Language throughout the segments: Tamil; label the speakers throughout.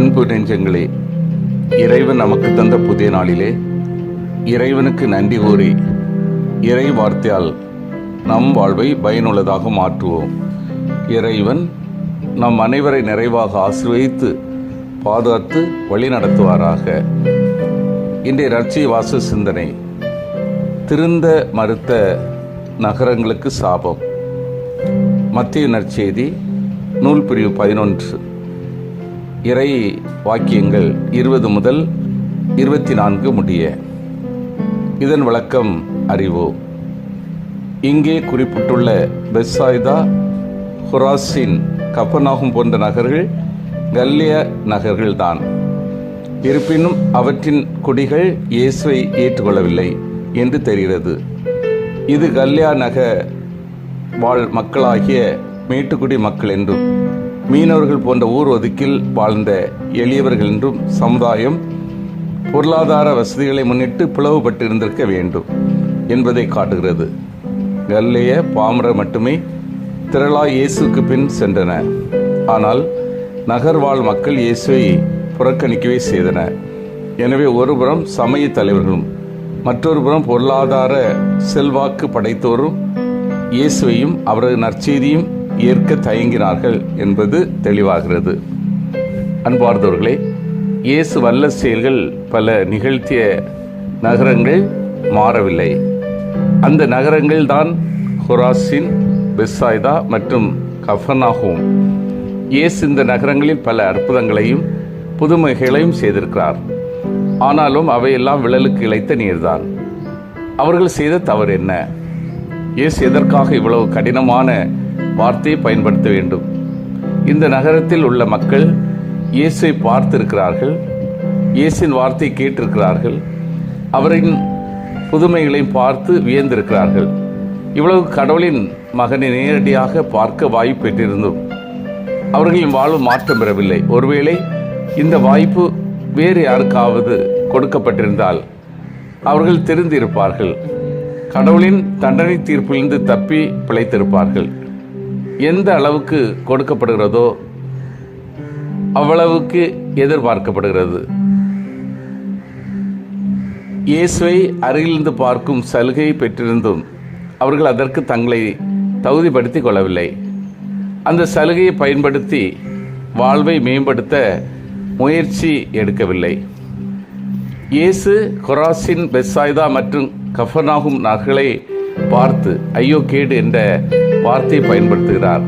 Speaker 1: அன்பு நெஞ்சங்களே இறைவன் நமக்கு தந்த புதிய நாளிலே இறைவனுக்கு நன்றி கூறி இறை வார்த்தையால் நம் வாழ்வை பயனுள்ளதாக மாற்றுவோம். இறைவன் நம் அனைவரை நிறைவாக ஆசிர்வதித்து பாதுகாத்து வழி நடத்துவாராக இன்றைய ரட்சி வாச சிந்தனை திருந்த மறுத்த நகரங்களுக்கு சாபம். மத்திய நற்செய்தி நூல் பிரிவு பதினொன்று. இறை வாக்கியங்கள் இருபது முதல் இருபத்தி நான்கு முடிய. இதன் விளக்கம் அறிவோ. இங்கே குறிப்பிட்டுள்ள பெஸ்ஸாய்தா ஹுராசின் கப்பனாகும் போன்ற நகர்கள் கல்லிய நகர்கள்தான். இருப்பினும் அவற்றின் குடிகள் இயேசுவை ஏற்றுக்கொள்ளவில்லை என்று தெரிகிறது. இது கல்யா நகர் வாழ் மக்களாகிய மேட்டுக்குடி மக்கள் என்றும் மீனவர்கள் போன்ற ஊர் ஒதுக்கில் வாழ்ந்த எளியவர்கள் என்றும் சமுதாயம் பொருளாதார வசதிகளை முன்னிட்டு பிளவுபட்டிருந்திருக்க வேண்டும் என்பதை காட்டுகிறது. கல்லைய பாமர மட்டுமே திரளா இயேசுக்கு பின் சென்றன. ஆனால் நகர்வாழ் மக்கள் இயேசுவை புறக்கணிக்கவே செய்தனர் எனவே ஒருபுறம் சமய தலைவர்களும் மற்றொரு புறம் பொருளாதார செல்வாக்கு படைத்தோரும் இயேசுவையும் அவரது நற்செய்தியும் ஏற்க தயங்கினார்கள் என்பது தெளிவாகிறது. அன்பார்ந்தவர்களே இயேசு வல்ல செயல்கள் பல நிகழ்த்திய நகரங்கள் மாறவில்லை. அந்த நகரங்கள் தான் ஹொராசின் பெஸ்ஸாய்தா மற்றும் கஃபனாகும். இயேசு இந்த நகரங்களில் பல அற்புதங்களையும் புதுமைகளையும் செய்திருக்கிறார். ஆனாலும் அவையெல்லாம் விழலுக்கு இழைத்த நீர்தான். அவர்கள் செய்த தவறு என்ன? இயேசு எதற்காக இவ்வளவு கடினமான வார்த்தையை பயன்படுத்த வேண்டும். இந்த நகரத்தில் உள்ள மக்கள் இயேசுவை பார்த்திருக்கிறார்கள் இயேசின் வார்த்தையை கேட்டிருக்கிறார்கள் அவரின் புதுமைகளையும் பார்த்து வியந்திருக்கிறார்கள். இவ்வளவு கடவுளின் மகனை நேரடியாக பார்க்க வாய்ப்பு பெற்றிருந்தும். அவர்களின் வாழ்வு மாற்றம் பெறவில்லை. ஒருவேளை இந்த வாய்ப்பு வேறு யாருக்காவது கொடுக்கப்பட்டிருந்தால் அவர்கள் தெரிந்திருப்பார்கள். கடவுளின் தண்டனை தீர்ப்பிலிருந்து தப்பி பிழைத்திருப்பார்கள். எந்த அளவுக்கு கொடுக்கப்படுகிறதோ அவ்வளவுக்கு எதிர்பார்க்கப்படுகிறது. இயேசுவை அருகிலிருந்து பார்க்கும் சலுகை பெற்றிருந்தும் அவர்கள் அதற்கு தங்களை தகுதிப்படுத்திக் கொள்ளவில்லை. அந்த சலுகையை பயன்படுத்தி வாழ்வை மேம்படுத்த முயற்சி எடுக்கவில்லை. இயேசு கொராசின் பெஸாய்தா மற்றும் கஃபனாகும் நகர்களை பார்த்து ஐயோ கேடு என்ற வார்த்தையை பயன்படுத்துகிறார்.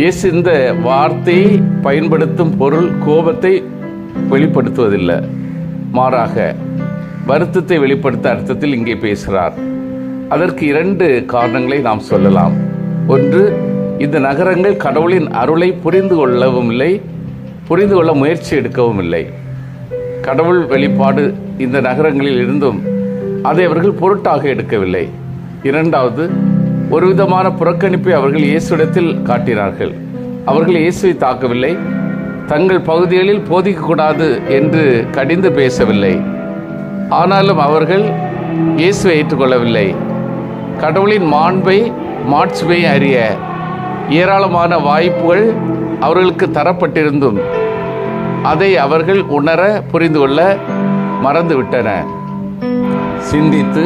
Speaker 1: இயேசு இந்த வார்த்தையை பயன்படுத்தும் பொருள் கோபத்தை வெளிப்படுத்துவதில்லை. மாறாக வருத்தத்தை வெளிப்படுத்த அர்த்தத்தில் இங்கே பேசுகிறார். அதற்கு இரண்டு காரணங்களை நாம் சொல்லலாம். ஒன்று இந்த நகரங்கள் கடவுளின் அருளை புரிந்து கொள்ளவும் இல்லை புரிந்து கொள்ள முயற்சி எடுக்கவும் இல்லை. கடவுள் வெளிப்பாடு இந்த நகரங்களில் இருந்தும் அதை அவர்கள் பொருட்டாக எடுக்கவில்லை. இரண்டாவது ஒரு விதமான புறக்கணிப்பை அவர்கள் இயேசுடத்தில் காட்டினார்கள். அவர்கள் இயேசுவை தாக்கவில்லை. தங்கள் பகுதிகளில் போதிக்கக்கூடாது என்று கடிந்து பேசவில்லை. ஆனாலும் அவர்கள் இயேசுவை ஏற்றுக்கொள்ளவில்லை. கடவுளின் மாண்பை மாட்சிமை அறிய ஏராளமான வாய்ப்புகள் அவர்களுக்கு தரப்பட்டிருந்தும் அதை அவர்கள் உணர புரிந்து கொள்ள மறந்துவிட்டன. சிந்தித்து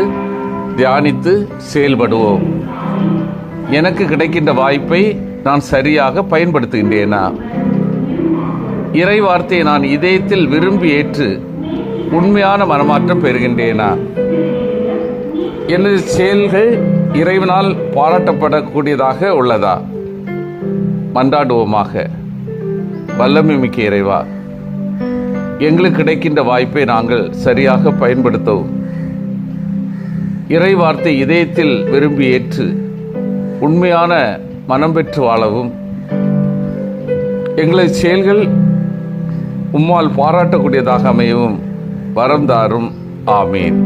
Speaker 1: தியானித்து செயல்படுவோம். எனக்கு கிடைக்கின்ற வாய்ப்பை நான் சரியாக பயன்படுத்துகின்றேனா? இறை வார்த்தையை நான் இதயத்தில் விரும்பி ஏற்று உண்மையான மனமாற்றம் பெறுகின்றேனா? எனது செயல்கள் இறைவனால் பாராட்டப்படக்கூடியதாக உள்ளதா? மன்றாடுவோமாக. வல்லமை மிக்க இறைவா எங்களுக்கு கிடைக்கின்ற வாய்ப்பை நாங்கள் சரியாக பயன்படுத்தவும். இறை வார்த்தை இதயத்தில் விரும்பி ஏற்று உண்மையான மனம் பெற்று வாழவும். எங்களது செயல்கள் உம்மால் பாராட்டக்கூடியதாக அமையவும் வரம் தாரும். ஆமீன்.